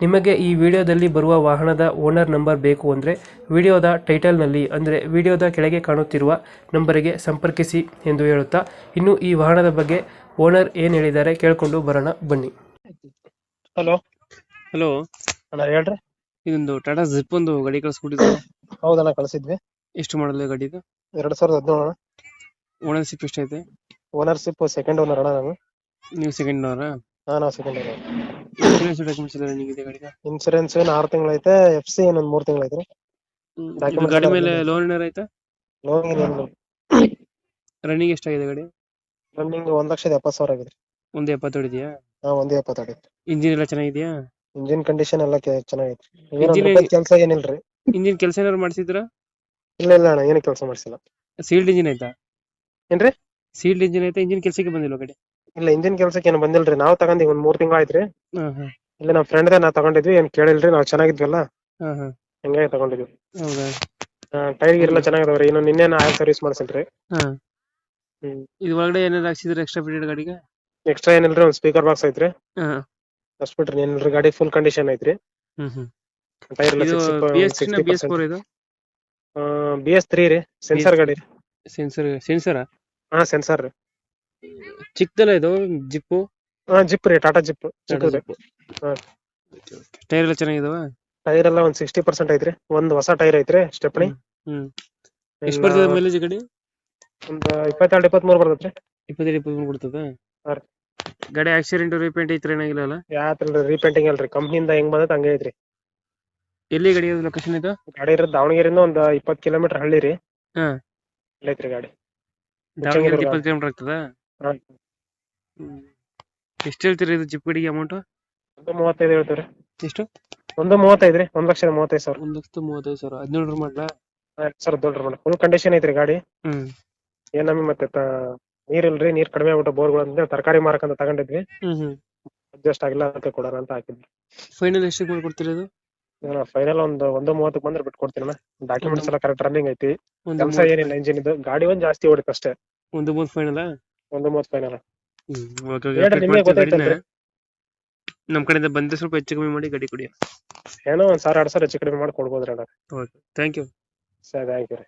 ನಿಮಗೆ ಈ ವಿಡಿಯೋದಲ್ಲಿ ಬರುವ ವಾಹನದ ಓನರ್ ನಂಬರ್ ಬೇಕು ಅಂದರೆ ವಿಡಿಯೋದ ಟೈಟಲ್ನಲ್ಲಿ ಅಂದರೆ ವಿಡಿಯೋದ ಕೆಳಗೆ ಕಾಣುತ್ತಿರುವ ನಂಬರಿಗೆ ಸಂಪರ್ಕಿಸಿ ಎಂದು ಹೇಳುತ್ತಾ ಇನ್ನು ಈ ವಾಹನದ ಬಗ್ಗೆ ಓನರ್ ಏನು ಹೇಳಿದ್ದಾರೆ ಕೇಳಿಕೊಂಡು ಬರೋಣ ಬನ್ನಿ. ಹಲೋ. ಹಲೋ. ಅಣ್ಣ ಹೇಳ್ರಿ. ಇದೊಂದು ಟಾಟಾ ಜಿಪ್ ಒಂದು ಗಾಡಿ ಕಳಿಸ್ಕೊಟ್ಟಿದ್ದು ಹೌದಣ್ಣ ಕಳಿಸಿದ್ವಿ. ಎಷ್ಟು ಮಾಡಲ್ಲ ಗಾಡಿದು? ಎರಡು ಸಾವಿರದ ಹದಿನೇಳು ಅಣ್ಣ ಓನರ್ಶಿಪ್ ಎಷ್ಟೈತೆ ಓನರ್ಶಿಪ್ ಸೆಕೆಂಡ್ ಓನರ್ ಅಣ್ಣ ನಾನು. ನೀವು ಸೆಕೆಂಡ್ ಓನರ್ ಹಾಂ ನಾವು ಸೆಕೆಂಡ್ ಓನರ್ ಇನ್ಶೂರೆನ್ಸ್ ಡಾಕ್ಯುಮೆಂಟ್ಸ್ ಎಲ್ಲ ರನ್ನಿಂಗ್ ಇದೆ ಗಾಡಿಗೆ ಇನ್ಸೂರೆನ್ಸ್ ಏನ್ ಆರು ತಿಂಗಳೈತೆ ಎಫ್ ಸಿ ಏನೊಂದ್ ಮೂರ್ ತಿಂಗಳೈತ್ರಿ ಇದು ಗಾಡಿ ಮೇಲೆ ಲೋನ್ ಏನಾರ ಆಯ್ತಾ? ಲೋನ್ ಏನಿಲ್ಲ ರನ್ನಿಂಗ್ ಎಷ್ಟಾಗಿದೆ ಗಾಡಿ? ರನ್ನಿಂಗ್ ಒಂದ್ ಲಕ್ಷದ ಎಪ್ಪತ್ ಸಾವಿರ ಆಗಿದೆ. ಒಂದು ಎಪ್ಪತ್ ಇದೆಯಾ ಹಾ ಒಂದೇ ಎಪ್ಪತ್ತಾಗೈತ್ರಿ ಇಂಜಿನ್ ಎಲ್ಲ ಚೆನ್ನಾಗಿದ್ಯಾ? ಇಂಜಿನ್ ಕಂಡೀಷನ್ ಎಲ್ಲ ಕೆ- Engine ಏನ್ ಕೆಲಸ ಏನಿಲ್ರಿ. ಇಂಜಿನ್ ಕೆಲಸ ಏನಾರು ಮಾಡ್ಸಿದ್ರ? ಇಲ್ಲ ಇಲ್ಲ ಅಣ್ಣ ಏನು ಕೆಲಸ ಮಾಡ್ಸಿಲ್ಲ. ಸೀಲ್ಡ್ ಇಂಜಿನ್ ಆಯ್ತಾ? ಏನ್ರಿ? ಸೀಲ್ಡ್ ಇಂಜಿನ್ ಆಯ್ತಾ? ಇಂಜಿನ್ ಕೆಲಸಕ್ಕೆ ಬಂದಿಲ್ಲ ಗಾಡಿ? ಇಲ್ಲ ಇಂಜಿನ್ ಕೆಲ್ಸಕ್ಕೆ ಏನು ಬಂದಿಲ್ರಿ. ನಾವ್ ತಗೊಂಡಿವಿ ಒಂದ್ ಮೂರ್ ತಿಂಗಳ ಆಯ್ತ್ರಿ. ಹಾ ಹಾ ಇಲ್ಲ ನಮ್ಮ ಫ್ರೆಂಡ್ ನಾ ತಗೊಂಡಿದ್ವಿ. ಏನ್ ಕೇಳಿಲ್ರಿ ನಾವ್ ಚೆನ್ನಾಗಿದ್ವಲ್ಲ? ಹಾ ಹಾ ಹಂಗಾಗಿ ತಗೊಂಡಿದ್ವಿ. ಹೌದಾ? ಟೈರ್ ಎಲ್ಲ ಚೆನ್ನಾಗದವ್ರಿ. ಇನ್ನು ನಿನ್ನೆ ಆಯಿಲ್ ಸರ್ವಿಸ್ ಮಾಡ್ಸಿಲ್ರಿ. ಹಾ. ಹ್ಮ್. ಇದು ಒಳಗಡೆ ಏನಾದ್ರು ಹಾಕ್ಸಿದ್ರೆ ಎಕ್ಸ್ಟ್ರಾ ಫಿಟೆಡ್ ಗಾಡಿಗೆ? ಎಕ್ಸ್ಟ್ರಾ ಏನಿಲ್ರಿ ಒಂದ್ ಸ್ಪೀಕರ್ ಬಾಕ್ಸ್ ಐತ್ರಿ. ಹಾ. ಅಷ್ಟ್ ಬಿಟ್ರಿ ಏನಿಲ್ರಿ ಗಾಡಿ ಫುಲ್ ಕಂಡೀಷನ್ ಐತ್ರಿ. ಹ್ಮ್ ಹ್ಮ್. ಟೈರ್ ಇದು B S three B S four ಇದು? ಬಿ ಎಸ್ ತ್ರೀ ರೀ ಸೆನ್ಸರ್ ಗಾಡಿ. ಸೆನ್ಸರ್ ಸೆನ್ಸರ ಹಾ ಸೆನ್ಸರ್ ರೀ. ಚಿಕ್ಕದಲ್ಲ ಇದು? ಜಿಪ್ಪು? ಹಾ ಜಿಪ್ ರೀ ಟಾಟಾ ಜಿಪ್ ಹಾ. ಟೈರ್ ಎಲ್ಲ ಚೆನ್ನಾಗಿದಾವ? ಟೈರ್ ಎಲ್ಲ ಒಂದ್ ಸಿಕ್ಸ್ಟಿ ಪರ್ಸೆಂಟ್ ಐತ್ರಿ. ಒಂದ್ ಹೊಸ ಟೈರ್ ಐತ್ರಿ ಸ್ಟೆಪ್ನಿ ಹ್ಮ್ ಎಷ್ಟು ಬರ್ತದೆ ಮೈಲೇಜ್ ಗಾಡಿ ಒಂದ್ ಇಪ್ಪತ್ತೆರಡು ಇಪ್ಪತ್ಮೂರು ಮೂರ್ ಬರ್ತೈತ್ರಿ. ಇಪ್ಪತ್ತೈದು ಇಪ್ಪತ್ಮೂರು ಕೊಡ್ತದ ಹಾ ರೀ. ಗಾಡಿ ಆಕ್ಸಿಡೆಂಟ್ ರೀಪೇಂಟ್ ಐತ್ರ ಏನಾಗಿಲ್ಲ ಅಲ್ಲ? ಯಾತ್ರಿ ರೀಪೇಂಟಿಂಗ್ ಅಲ್ರಿ. ಕಂಪ್ನಿಯಿಂದ ಹೆಂಗ್ ಬಂದೈತೆ ಹಂಗೆ ಐತ್ರಿ. ಎಲ್ಲಿ ಗಾಡಿ ಲೊಕೇಶನ್ ಇದು? ಗಾಡಿ ದಾವಣಗೆರೆ ದಾವಣಗೆರೆಯಿಂದ ಒಂದ್ ಇಪ್ಪತ್ ಕಿಲೋಮೀಟರ್ ಹಳ್ಳಿ ರೀ. ಹಾ. ಅಲ್ಲೈತ್ರಿ ಗಾಡಿ. ದಾವಣಗೆರೆ. ಇಪ್ಪತ್ತು ಕಿಲೋಮೀಟರ್ ಆಗ್ತದ? ಹಾ. ಎಷ್ಟು ಹೇಳ್ತೀರಿ ಇದು ಜಿಪ್ ಗಡಿಗೆ ಅಮೌಂಟ್ ಒಂದು ಮೂವತ್ತೈದು ಹೇಳ್ತೀವ್ರಿ. ಎಷ್ಟು? ಒಂದು ಮೂವತ್ತೈದು ರೀ ಒಂದ್ ಲಕ್ಷದ ಮೂವತ್ತೈದು ಸಾವಿರ. ಒಂದ್ ಲಕ್ಷದ ಮೂವತ್ತೈದು ಸಾವಿರ. ಹದಿನೇಳು ಮಾಡ್ಲಾ? ಸರ್ ದೊಡ್ಡ ಮೇಡಮ್ ಫುಲ್ ಕಂಡೀಷನ್ ಐತ್ರಿ ಗಾಡಿ. ಹ್ಮ್. ಏನ್ ನಮಗೆ ಮತ್ತೆ ತ- ನೀರ್ ಇಲ್ರಿ ನೀರ್ ಕಡಿಮೆ ಆಗ್ಬಿಟ್ಟು ಬೋರ್ಗಳು ಅಂತ ತರಕಾರಿ ಮಾರಕಂತ ತಗೊಂಡಿದ್ವಿ. ಹ್ಮ್ ಹ್ಮ್. ಅಡ್ಜಸ್ಟ್ ಆಗಿಲ್ಲ ಅಂತ ಕೊಡೋಣ ಅಂತ ಹಾಕಿದ್ವಿ. ಫೈನಲ್ ಎಷ್ಟು ಮಾಡ್ಕೊಡ್ತೀರಾ ಇದು? ಫೈನಲ್ ಒಂದು ಒಂದು ಮೂವತ್ತಕ್ಕೆ ಬಂದ್ರೆ ಬಿಟ್ಟು ಕೊಡ್ತೀನಿ ಡಾಕ್ಯುಮೆಂಟ್ಸ್ ಎಲ್ಲ ಕರೆಕ್ಟ್ ರನ್ನಿಂಗ್ ಐತಿ. ಒಂದು ಕೆಲಸ ಏನಿಲ್ಲ ಇಂಜಿನ್ ಇದು. ಗಾಡಿ ಒಂದ್ ಜಾಸ್ತಿ ಓಡಿತ್ತು ಅಷ್ಟೇ. ಒಂದು ಮೂವತ್ತು ಫೈನಲ್ ಒಂದು ಮೂವತ್ತು ಫೈನಲ್ ಹ್ಮ್ ಓಕೆ ಹೇಳ್ರಿ, ನಿಮ್ಗೆ ಗೊತ್ತಾಯ್ತಲ್ರಿ? ನಮ್ ಕಡೆಯಿಂದ ಬಂದ್ರೆ ಸ್ವಲ್ಪ ಹೆಚ್ಚು ಕಮ್ಮಿ ಮಾಡಿ ಗಡಿ ಕೊಡಿ. ಏನೋ ಒಂದ್ ಸಾವಿರ ಎರಡು ಸಾವಿರ ಹೆಚ್ಚು ಕಡಿಮೆ ಮಾಡಿ ಕೊಡ್ಬೋದ್ರಿ ಅಣ್ಣ. ಓಕೆ ಥ್ಯಾಂಕ್ ಯು ಸರಿ ಥ್ಯಾಂಕ್ ಯು ರೀ.